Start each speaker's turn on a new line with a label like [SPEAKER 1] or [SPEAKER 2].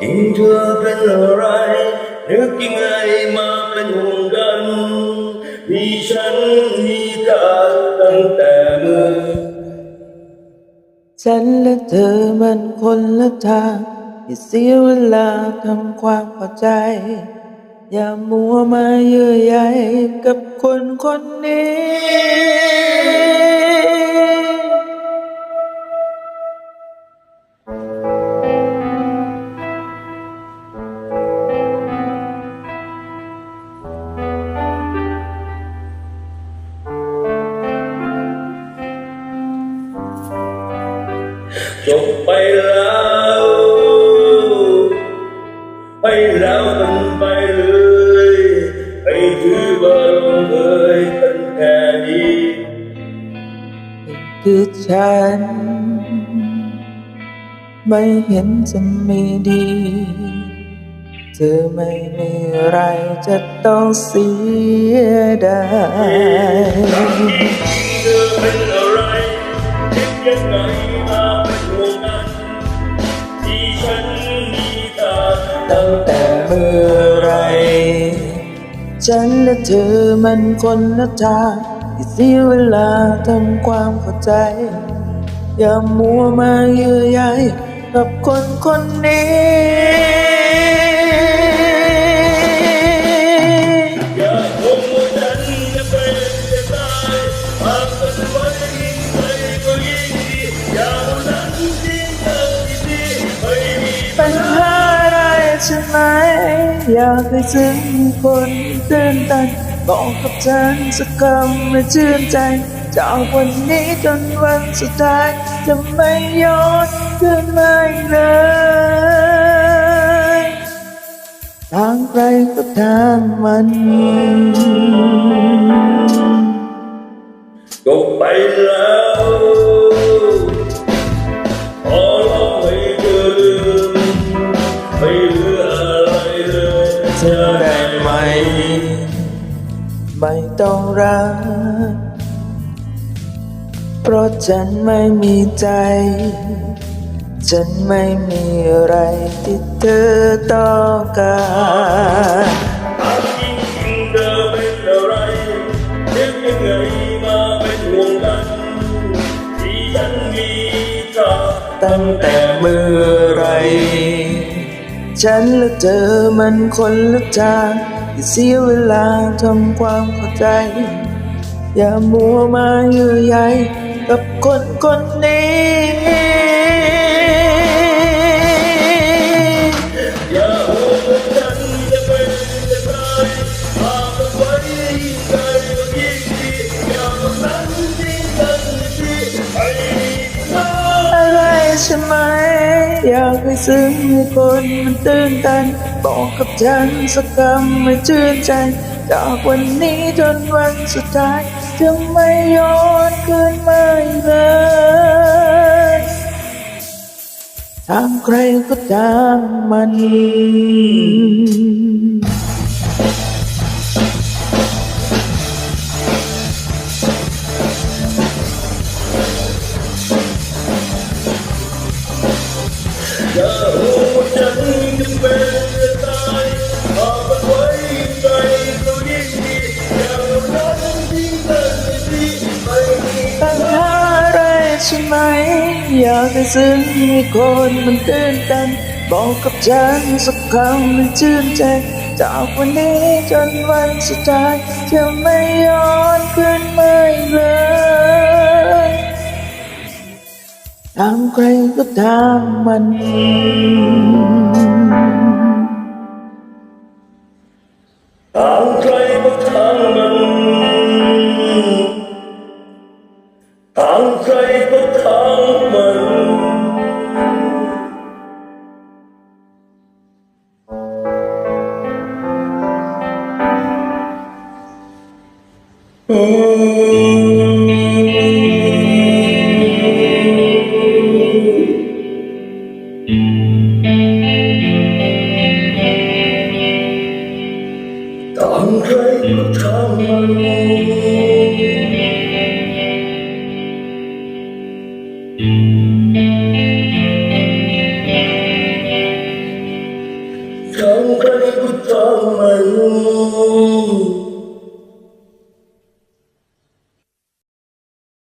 [SPEAKER 1] จริงเธอเป็นอะไรนึกยังไงมาเป็นห่วงกัน มีฉันมีเธอตั้งแต่เมื่อ
[SPEAKER 2] ฉันและเธอมันคนละทางอย่าเสียเวลาทำความเข้าใจ อย่ามัวมาเยื่อใยกับคนคนนี้
[SPEAKER 1] จบไปแล้วไปแล้วมันไปเลยไปถือว่าลงเอยกันแค่นี้
[SPEAKER 2] คือฉัน ไม่เห็นจะมีดี เธอไม่มีอะไรจะต้องเสียดาย ตั้งแต่เมื่อไร ฉันและเธอมันคนละทางอย่าเสียเวลาทำความเข้าใจ อย่ามัวมาเยื่อใยกับคนคนนี้
[SPEAKER 1] อะไร
[SPEAKER 2] ใช่ไหม อยากให้ซึ้งคนตื่นตันบอกกับฉันสักคำให้ชื่นใจจากวันนี้จนวันสุดท้ายจะไม่ย้อนคืนมาอีกเลยทางใครก็ทางมัน
[SPEAKER 1] จบไปแล้ว
[SPEAKER 2] ต้องรัก เพราะฉันไม่มีใจ ฉันไม่มีอะไรที่เธอต้องการ
[SPEAKER 1] จริงๆเธอเป็นอะไรนึกยังไงมาเป็นห่วงกันที่ฉันมีเธอ
[SPEAKER 2] ตั้งแต่เมื่อไร ฉันและเธอมันคนละทาง อย่าเสียเวลาทำความเข้าใจ อย่ามัวมาเยื่อใยกับคนคนนี้
[SPEAKER 1] อย่าห่วงว่าฉันจะเป็นจะตายหากเป็นไว้ยิ่งไกลก็ยิ่งดีอย่าเอานั้นทิ้งกันดีๆไม่มีเธอะ
[SPEAKER 2] ไรใช่ไหม อยากให้ซึ้งให้คนมันตื่นตัน บอกกับฉันสักคำให้ชื่นใจ จากวันนี้จนวันสุดท้ายจะไม่ย้อนคืนมาอีกเลยทางใครก็ตามมัน
[SPEAKER 1] อ ไห
[SPEAKER 2] ม อยากให้ซึ้งให้คนมันตื่นตันบอกกับฉันสักคำให้ชื่นใจ จากวันนี้จนวันสุดท้ายจะไม่ย้อนคืนมาอีกเลยตามใครก็ตามมัน
[SPEAKER 1] ทางใครก็ทางมันทางใคราง